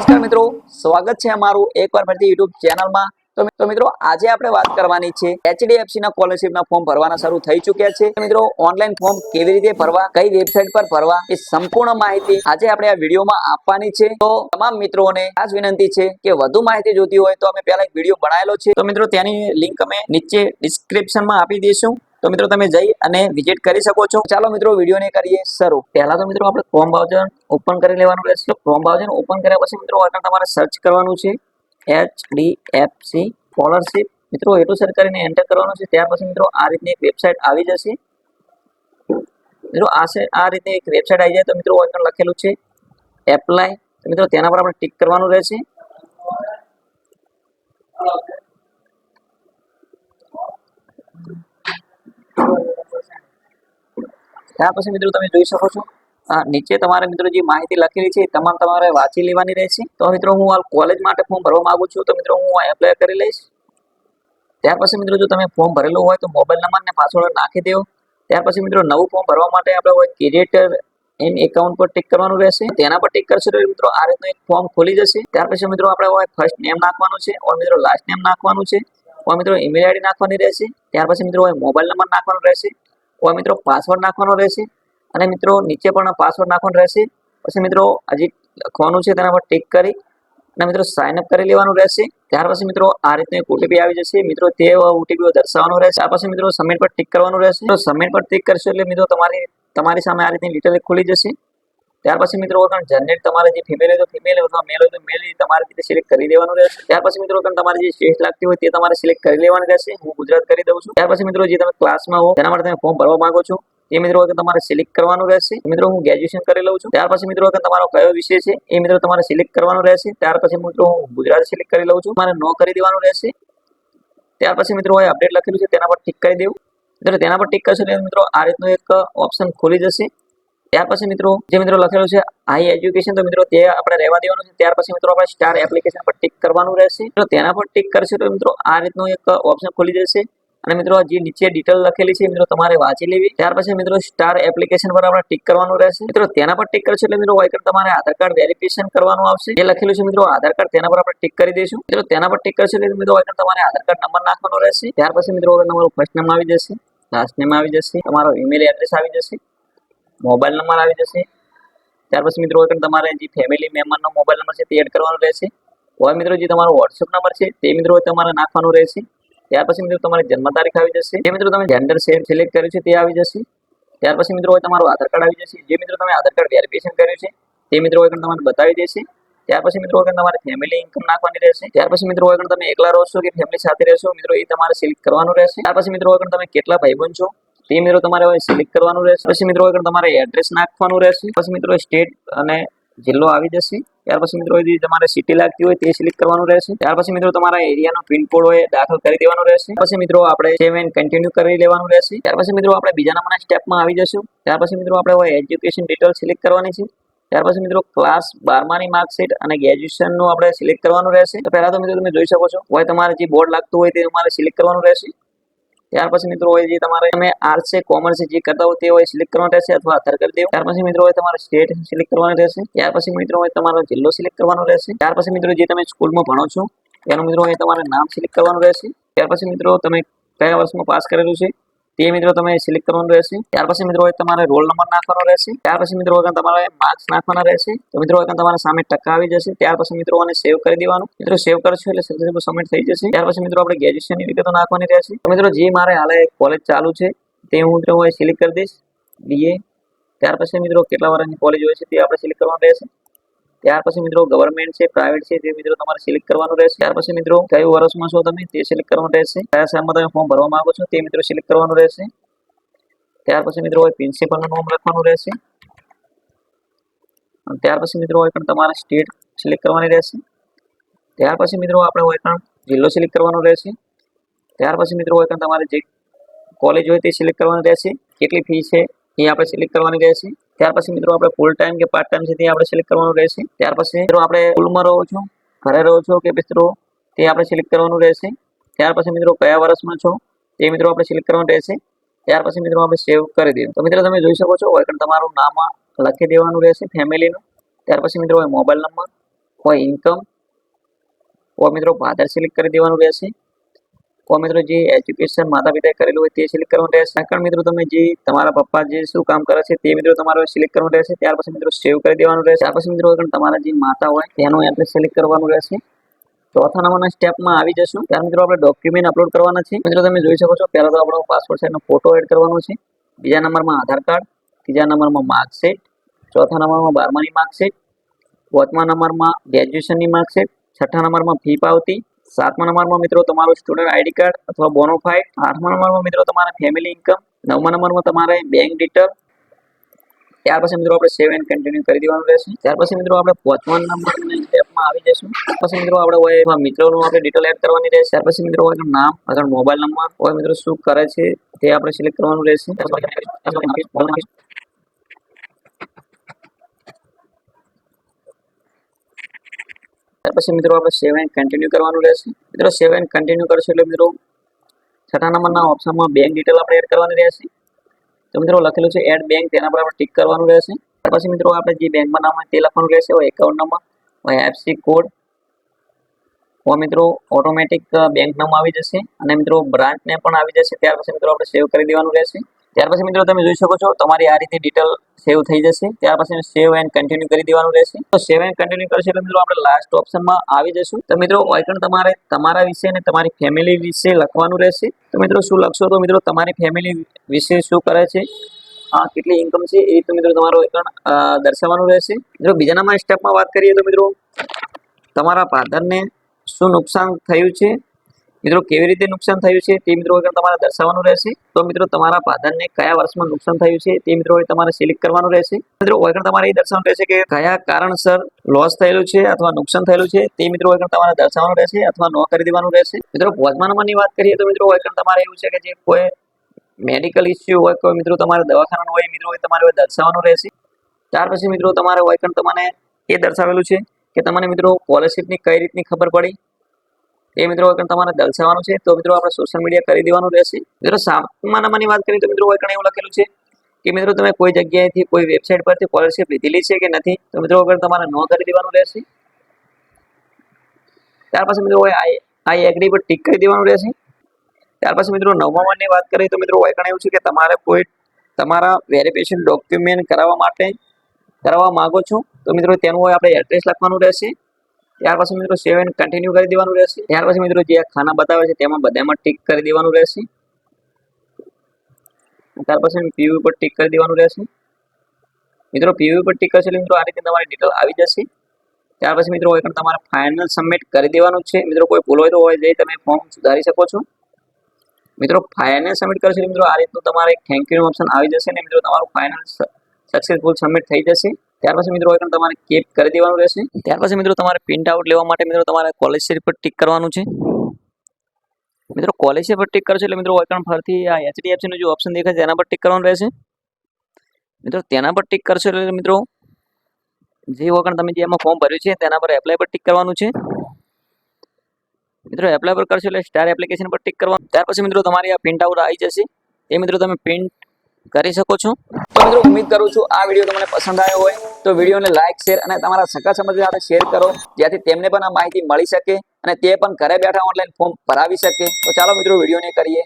નમસ્કાર મિત્રો, સ્વાગત છે અમારું એકવાર ફરીથી યુટ્યુબ ચેનલમાં. તો મિત્રો, આજે આપણે વાત કરવાની છે એચડીએફસી ના સ્કોલરશિપના ફોર્મ ભરવાના શરૂ થઈ ચૂક્યા છે. મિત્રો ઓનલાઈન ફોર્મ કેવી રીતે ભરવા, કઈ વેબસાઇટ પર ભરવા, એ સંપૂર્ણ માહિતી આજે આપણે આ વિડીયોમાં આપવાની છે. તો તમામ મિત્રોને ખાસ વિનંતી છે કે વધુ માહિતી જોતી હોય તો અમે પહેલા એક વીડિયો બનાવેલો છે. તો મિત્રો, તેની લિંક અમે નીચે ડિસ્ક્રિપ્શનમાં આપી દઈશું. તો મિત્રો તમે જઈ અને વિઝિટ કરી શકો છો. ચાલો મિત્રો વિડીયોને કરીએ શરૂ. પહેલા તો મિત્રો આપણે ક્રોમ બ્રાઉઝર ઓપન કરી લેવાનું રહેશે. ક્રોમ બ્રાઉઝર ઓપન કર્યા પછી મિત્રો આગળ તમારે સર્ચ કરવાનું છે. H D F C scholarship મિત્રો એટલું સર્ચ કરીને એન્ટર કરવાનું છે. ત્યાર પછી મિત્રો આ રીતની એક વેબસાઇટ આવી જશે. મિત્રો આ છે, આ રીતે એક વેબસાઇટ આવી જાય તો મિત્રો આગળ લખેલું છે એપ્લાય મિત્રો તેના પર આપણે ટિક કરવાનું રહેશે. ત્યાર પછી મિત્રો તમે જોઈ શકો છો નીચે તમારે મિત્રો જે માહિતી લખેલી છે તમામ તમારે વાંચી લેવાની રહેશે. તો મિત્રો હું હાલ કોલેજ માટે ફોર્મ ભરવા માંગુ છું, તો મિત્રો હું એપ્લાય કરી લઈશ. ત્યાર પછી મિત્રો જો તમે ફોર્મ ભરેલું હોય તો મોબાઈલ નંબર ને પાસવર્ડ નાખી દેવો. ત્યાર પછી મિત્રો નવું ફોર્મ ભરવા માટે આપણે હોય ક્રિએટર એન એકાઉન્ટ પર ટિક કરવાનું રહેશે. તેના પર ટિક કરશો તો મિત્રો આ રીતનું એક ફોર્મ ખોલી જશે. ત્યાર પછી મિત્રો આપણે હોય ફર્સ્ટ નેમ નાખવાનું છે, ઓર મિત્રો લાસ્ટ નેમ નાખવાનું છે, ઓર મિત્રો ઈમેલ આઈડી નાખવાની રહેશે. ત્યાર પછી મિત્રો હોય મોબાઈલ નંબર નાખવાનો રહેશે. ઓર મિત્રો પાસવર્ડ નાખવાનો રહેશે અને મિત્રો, નીચે પણ પાસવર્ડ નાખવાનો રહેશે. પછી મિત્રો હજી લખવાનું છે તેના પર ટિક કરી અને મિત્રો સાઇન અપ કરી લેવાનું રહેશે. ત્યાર પછી મિત્રો, આ રીતનું એક ઓટીપી આવી જશે. મિત્રો, તે ઓટીપી દર્શાવવાનો રહેશે. આ પછી મિત્રો સબમિટ પર ટિક કરવાનું રહેશે. તો સબમિટ પર ટિક કરશો એટલે મિત્રો, તમારી તમારી સામે આ રીતની ડિટેલ ખુલી જશે. ત્યાર પછી મિત્રો વગર જનરેટ તમારે જે ફિમેલ હોય તો ફિમેલ અથવા મેલ હોય તો મેલ તમારે રીતે સિલેક્ટ કરી દેવાનું રહેશે. ત્યાર પછી મિત્રો તમારે જે સ્ટેટ લાગતી હોય તે તમારે સિલેક્ટ કરી લેવાની રહેશે. હું ગુજરાત કરી દઉં છું. ત્યાર પછી મિત્રો જે તમે ક્લાસમાં હો, તેના માટે તમે ફોર્મ ભરવા માંગો છો, એ મિત્રો તમારે સિલેક્ટ કરવાનું રહેશે. મિત્રો હું ગ્રેજ્યુએશન કરી લઉં છું. ત્યાર પછી મિત્રો તમારો કયો વિષય છે, એ મિત્રો તમારે સિલેક્ટ કરવાનું રહેશે. ત્યાર પછી મિત્રો હું ગુજરાત સિલેક્ટ કરી લઉં છું. મારે નો કરી દેવાનું રહેશે. ત્યાર પછી મિત્રો અપડેટ લખેલું છે, તેના પર ટીક કરી દેવું. મિત્રો તેના પર ટીક કરશો એટલે મિત્રો આ રીતનું એક ઓપ્શન ખુલી જશે. ત્યાર પછી મિત્રો, જે મિત્રો લખેલું છે હાઈ એજ્યુકેશન તો મિત્રો તે આપણે રહેવા દેવાનું છે. ત્યાર પછી મિત્રો આપણે સ્ટાર એપ્લિકેશન પર ટિક કરવાનું રહેશે. તો તેના પર ટિક કરશે તો મિત્રો આ રીતનું એક ઓપ્શન ખોલી જશે. અને મિત્રો જે નીચે ડિટેલ લખેલી છે મિત્રો તમારે વાંચી લેવી. ત્યાર પછી મિત્રો સ્ટાર એપ્લિકેશન પર આપણે ટિક કરવાનું રહેશે. મિત્રો તેના પર ટિક કરશો એટલે મિત્રો વાયકર તમારે આધાર કાર્ડ વેરિફિકેશન કરવાનું આવશે. જે લખેલું છે મિત્રો આધાર કાર્ડ તેના પર આપણે ટિક કરી દઈશું. મિત્રો તેના પર ટિક કરશો એટલે મિત્રો વાયકર તમારે આધાર કાર્ડ નંબર નાખવાનો રહેશે. ત્યાર પછી મિત્રો તમારું ફર્સ્ટ નેમ આવી જશે લાસ્ટ નેમ આવી જશે, તમારો ઈમેલ એડ્રેસ આવી જશે. મોબાઈલ નંબર આવી જશે. ત્યાર પછી મિત્રો વગર તમારે જે ફેમિલી મેમ્બરનો મોબાઈલ નંબર છે તે એડ કરવાનો રહેશે. હવે મિત્રો જે તમારો વોટ્સઅપ નંબર છે તે મિત્રો તમારે નાખવાનું રહેશે. ત્યાર પછી મિત્રો તમારી જન્મ તારીખ આવી જશે. જે મિત્રો તમે જેન્ડર સિલેક્ટ કર્યું છે તે આવી જશે. ત્યાર પછી મિત્રો હોય તમારું આધાર કાર્ડ આવી જશે. જે મિત્રો તમે આધાર કાર્ડ વેરિફિકેશન કર્યું છે તે મિત્રો હોય તમારે બતાવી દેશે. ત્યાર પછી મિત્રો વગર તમારે ફેમિલી ઇન્કમ નાખવાની રહેશે. ત્યાર પછી મિત્રો વગર તમે એકલા રહો છો કે ફેમિલી સાથે રહેશો મિત્રો એ તમારે સિલેક્ટ કરવાનું રહેશે. ત્યાર પછી મિત્રો વગર તમે કેટલા ભાઈબંધ છો? તે મિત્રો તમારે હવે સિલેક્ટ કરવાનું રહેશે. પછી મિત્રો તમારે એડ્રેસ નાખવાનું રહેશે. પછી મિત્રો સ્ટેટ અને જિલ્લો આવી જશે. ત્યાર પછી મિત્રો તમારે સિટી લાગતી હોય તે સિલેક્ટ કરવાનું રહેશે. ત્યાર પછી મિત્રો તમારા એરિયાનો પિનકોડ હોય દાખલ કરી દેવાનો રહેશે. પછી મિત્રો આપણે સેવ કન્ટિન્યુ કરી લેવાનું રહેશે. ત્યાર પછી મિત્રો આપણે બીજા નંબરના સ્ટેપમાં આવી જશું. ત્યાર પછી મિત્રો આપણે એજ્યુકેશન ડિટેલ સિલેક્ટ કરવાની છે. ત્યાર પછી મિત્રો ક્લાસ બારમાની માર્કશીટ અને ગ્રેજ્યુએશનનું આપણે સિલેક્ટ કરવાનું રહેશે. તો પહેલાં તો મિત્રો તમે જોઈ શકો છો. હોય તમારે જે બોર્ડ લાગતું હોય તે તમારે સિલેક્ટ કરવાનું રહેશે. ત્યાર પછી મિત્રો હોય જે તમારે તમે આર્ટ્સ છે કોમર્સ જે કરતા હોય તે હોય સિલેક્ટ કરવાનું રહેશે અથવા આધાર કરી દેવું. ત્યાર પછી મિત્રો હોય તમારે સ્ટેટ સિલેક્ટ કરવાનું રહેશે. ત્યાર પછી મિત્રો હોય તમારો જિલ્લો સિલેક્ટ કરવાનો રહેશે. ત્યાર પછી મિત્રો જે તમે સ્કૂલમાં ભણો છો એનું મિત્રો હોય તમારે નામ સિલેક્ટ કરવાનું રહેશે. ત્યાર પછી મિત્રો તમે કયા વર્ષમાં પાસ કરેલું છે? તે મિત્રો તમે સિલેક્ટ કરવાનું રહેશે. ત્યાર પછી મિત્રો તમારે રોલ નંબર નાખવાનો રહેશે. ત્યાર પછી મિત્રો વગર તમારે માર્ક્સ નાખવાના રહેશે. તો મિત્રો વગર તમારા સામે ટકા આવી જશે. ત્યાર પછી મિત્રો આને સેવ કરી દેવાનું. મિત્રો સેવ કરશો એટલે સક્સેસફુલ સબમિટ થઈ જશે. ત્યાર પછી મિત્રો આપણે ગ્રેજ્યુએશનની વિગતો નાખવાની રહેશે. તો મિત્રો જે મારે હાલે કોલેજ ચાલુ છે, તે હું મિત્રો સિલેક્ટ કરી દઈશ. બીએ ત્યાર પછી મિત્રો કેટલા વર્ષની કોલેજ હોય છે તે આપણે સિલેક્ટ કરવાનું રહેશે. ત્યાર પછી મિત્રો ગવર્મેન્ટ છે પ્રાઇવેટ છે તે મિત્રો તમારે સિલેક્ટ કરવાનું રહેશે. ત્યાર પછી મિત્રો કયું વર્ષમાં છો તમે, તે સિલેક્ટ કરવાનું રહેશે. કયા સાલમાં તમે ફોર્મ ભરવા માંગો છો, તે મિત્રો સિલેક્ટ કરવાનું રહેશે. ત્યાર પછી મિત્રો હોય પ્રિન્સિપલનું નામ લખવાનું રહેશે. ત્યાર પછી મિત્રો હોય પણ તમારે સ્ટેટ સિલેક્ટ કરવાની રહેશે. ત્યાર પછી મિત્રો આપણે હોય પણ જિલ્લો સિલેક્ટ કરવાનો રહેશે. ત્યાર પછી મિત્રો હોય પણ તમારે જે કોલેજ હોય તે સિલેક્ટ કરવાની રહેશે. કેટલી ફી છે, એ આપણે સિલેક્ટ કરવાની રહેશે. ત્યાર પછી મિત્રો આપણે ફૂલ ટાઈમ કે પાર્ટ ટાઈમ છે આપણે સિલેક્ટ કરવાનું રહેશે. ત્યાર પછી મિત્રો આપણે સ્કૂલમાં રહો છો, ઘરે રહો છો કે મિત્રો તે આપણે સિલેક્ટ કરવાનું રહેશે. ત્યાર પછી મિત્રો કયા વર્ષમાં છો તે મિત્રો આપણે સિલેક્ટ કરવાનું રહેશે. ત્યાર પછી મિત્રો આપણે સેવ કરી દઈએ. તો મિત્રો તમે જોઈ શકો છો હોય તમારું નામ લખી દેવાનું રહેશે ફેમિલીનું. ત્યાર પછી મિત્રો હોય મોબાઈલ નંબર હોય ઇન્કમ હોય મિત્રો ફાધર સિલેક્ટ કરી દેવાનું રહેશે. હોય મિત્રો, જે એજ્યુકેશન માતા પિતાએ કરેલું હોય તે સિલેક્ટ કરવાનું રહેશે. સેકન્ડ મિત્રો, તમે જે તમારા પપ્પા જે શું કામ કરે છે તે મિત્રો તમારે સિલેક્ટ કરવાનું રહેશે. ત્યાર પછી મિત્રો સેવ કરી દેવાનું રહેશે. ત્યાર પછી મિત્રો તમારા જે માતા હોય તેનું એડ્રેસ સિલેક્ટ કરવાનું રહેશે. ચોથા નંબરના સ્ટેપમાં આવી જશું. ત્યાર મિત્રો આપણે ડોક્યુમેન્ટ અપલોડ કરવાના છે. મિત્રો, તમે જોઈ શકો છો, પહેલા તો આપણો પાસપોર્ટ સાઇઝનો ફોટો એડ કરવાનો છે. બીજા નંબરમાં આધાર કાર્ડ, ત્રીજા નંબરમાં માર્કશીટ ચોથા નંબરમાં બારમાની માર્કશીટ પાંચમા નંબરમાં ગ્રેજ્યુએશનની માર્કશીટ છઠ્ઠા નંબરમાં ફી પાવતી સાતમા નંબરમાં મિત્રો તમારું સ્ટુડન્ટ આઈડી કાર્ડ અથવા બોનોફાઈડ આઠમા નંબરમાં મિત્રો તમારા ફેમિલી ઇન્કમ નવમા નંબરમાં તમારે બેંક ડિટેલ ત્યાર પછી મિત્રો આપણે સેવ એન્ડ કન્ટિન્યુ કરી દેવાનું રહેશે. ત્યાર પછી મિત્રો આપણે પાંચમા નંબરની સ્ટેપમાં આવી જશું પછી મિત્રો આપણે હોય મિત્રોનું આપણે ડિટેલ એડ કરવાની રહેશે. ત્યાર પછી મિત્રો હોય નામ અથવા મોબાઈલ નંબર હોય મિત્રો શું કરે છે તે આપણે સિલેક્ટ કરવાનું રહેશે. ત્યાર પછી મિત્રો આપણે સેવન કન્ટિન્યુ કરવાનું રહેશે. મિત્રો સેવન કન્ટિન્યુ કરશો એટલે મિત્રો છઠ્ઠા નંબરના ઓપ્શનમાં બેંક ડિટેલ આપણે એડ કરવાની રહેશે. તો મિત્રો લખેલું છે એડ બેંક તેના પર આપણે ટિક કરવાનું રહેશે. ત્યાર પછી મિત્રો આપણે જે બેંકમાં નામ તે લખવાનું રહેશે. હોય એકાઉન્ટ નંબર હોય એફસી કોડ હોય મિત્રો ઓટોમેટિક બેંક નામ આવી જશે અને મિત્રો બ્રાન્ચ ને પણ આવી જશે. ત્યાર પછી મિત્રો આપણે સેવ કરી દેવાનું રહેશે. ત્યાર પછી મિત્રો તમે જોઈ શકો છો, તમારી આ રીતે ડિટેલ સેવ થઈ જશે. ત્યાર પછી સેવ એન્ડ કન્ટિન્યુ કરી દેવાનું રહેશે. તો સેવ એન્ડ કન્ટિન્યુ કરશે એટલે મિત્રો આપણે લાસ્ટ ઓપ્શનમાં આવી જશું. તો મિત્રો આઈકન તમારે તમારા વિશે અને તમારી ફેમિલી વિશે લખવાનું રહેશે. તો મિત્રો, શું લખશો તો મિત્રો, તમારી ફેમિલી વિશે શું કરે છે? આ કેટલી ઇન્કમ છે? એ રીતે મિત્રો તમારો આઈકન દર્શાવવાનું રહેશે. મિત્રો, બીજાનામાં સ્ટેપમાં વાત કરીએ તો મિત્રો, તમારા ફાધરને શું નુકસાન થયું છે? મિત્રો, કેવી રીતે નુકસાન થયું છે તે મિત્રો તમારે દર્શાવવાનું રહેશે. તો મિત્રો, તમારા ફાધરને કયા વર્ષમાં નુકસાન થયું છે તે મિત્રો તમારે સિલેક્ટ કરવાનું રહેશે. મિત્રો, આગળ તમારે એ દર્શાવવાનું રહેશે કે કયા કારણસર લોસ થયેલું છે અથવા નુકસાન થયેલું છે તે મિત્રો આગળ તમારે દર્શાવવાનું રહેશે અથવા ન કરી દેવાનું રહેશે. મિત્રો પાંચમા નંબરની વાત કરીએ તો મિત્રો, આગળ તમારે એવું છે કે જે કોઈ મેડિકલ ઇસ્યુ હોય, કોઈ મિત્રો તમારે દવાખાનાનું હોય મિત્રો તમારે દર્શાવવાનું રહેશે. ત્યાર પછી મિત્રો, તમારે વાયકણ તમને એ દર્શાવેલું છે કે તમને મિત્રો સ્કોલરશીપની કઈ રીતની ખબર પડી? એ મિત્રો વગર તમારે દર્શાવવાનું છે? તો મિત્રો, આપણે સોશિયલ મીડિયા કરી દેવાનું રહેશે. મિત્રો સાતમા નંબરની વાત કરીએ તો મિત્રો વગર એવું લખેલું છે કે મિત્રો, તમે કોઈ જગ્યાએથી કોઈ વેબસાઇટ પરથી સ્કોલરશિપ લીધેલી છે કે નથી? તો મિત્રો વગર તમારે ન કરી દેવાનું રહેશે, ત્યાર પછી મિત્રો આઈ એગ્રી પર ટીક કરી દેવાનું રહેશે. ત્યાર પછી મિત્રો નવમા વાત કરીએ તો મિત્રો વાયકણ એવું છે કે તમારે કોઈ તમારા વેરિફિકેશન ડોક્યુમેન્ટ કરાવવા માટે, કરાવવા માંગો છો? તો મિત્રો, તેનું આપણે એડ્રેસ લખવાનું રહેશે. ત્યાર પછી મિત્રો સેવન કન્ટિન્યુ કરી દેવાનું રહેશે. ત્યાર પછી મિત્રો જે ખાના બતાવે છે તેમાં બધામાં ટીક કરી દેવાનું રહેશે. ત્યાર પછી પીવી પર ટીક કરી દેવાનું રહેશે. મિત્રો પીવી પર ટીક કરશે એટલે મિત્રો આ રીતે તમારી ડિટેલ આવી જશે. ત્યાર પછી મિત્રો હોય તમારે ફાઇનલ સબમિટ કરી દેવાનું છે. મિત્રો કોઈ ભૂલ હોય તો હોય જઈ તમે ફોર્મ સુધારી શકો છો. મિત્રો ફાઇનલ સબમિટ કરશો મિત્રો આ રીતનું તમારે થેન્ક યુ ઓપ્શન આવી જશે ને મિત્રો તમારું ફાઇનલ સક્સેસફુલ સબમિટ થઈ જશે. ત્યાર પછી મિત્રો એકદમ તમારે કેપ કરી દેવાનું રહેશે. ત્યાર પછી મિત્રો તમારે પ્રિન્ટ આઉટ લેવા માટે મિત્રો તમારે કોલેજ શેર પર ટિક કરવાનું છે. મિત્રો કોલેજ પર ટીક કરશો એટલે મિત્રો એકદમ ફરીથી આ એચડીએફસીનું જે ઓપ્શન દેખાય છે એના પર ટીક કરવાનું રહેશે. મિત્રો તેના પર ટિક કરશો એટલે મિત્રો જે વગર તમે જે એમાં ફોર્મ ભર્યું છે, તેના પર એપ્લાય પર ટીક કરવાનું છે. મિત્રો એપ્લાય પર કરશો એટલે સ્ટાર એપ્લિકેશન પર ટીક કરવાનું. ત્યાર પછી મિત્રો તમારી આ પ્રિન્ટ આઉટ આવી જશે. એ મિત્રો તમે પ્રિન્ટ કરી શકો છો. તો મિત્રો ઉમ્મીદ કરું છું આ વીડિયો તમને પસંદ આવ્યો હોય તો વિડીયોને લાઇક શેર અને તમારા સગા સંબંધી સાથે શેર કરો, જેથી તેમને પણ આ માહિતી મળી શકે અને તે પણ ઘરે બેઠા ઓનલાઈન ફોર્મ ભરાવી શકે. તો ચાલો મિત્રો, વિડીયોને કરીએ.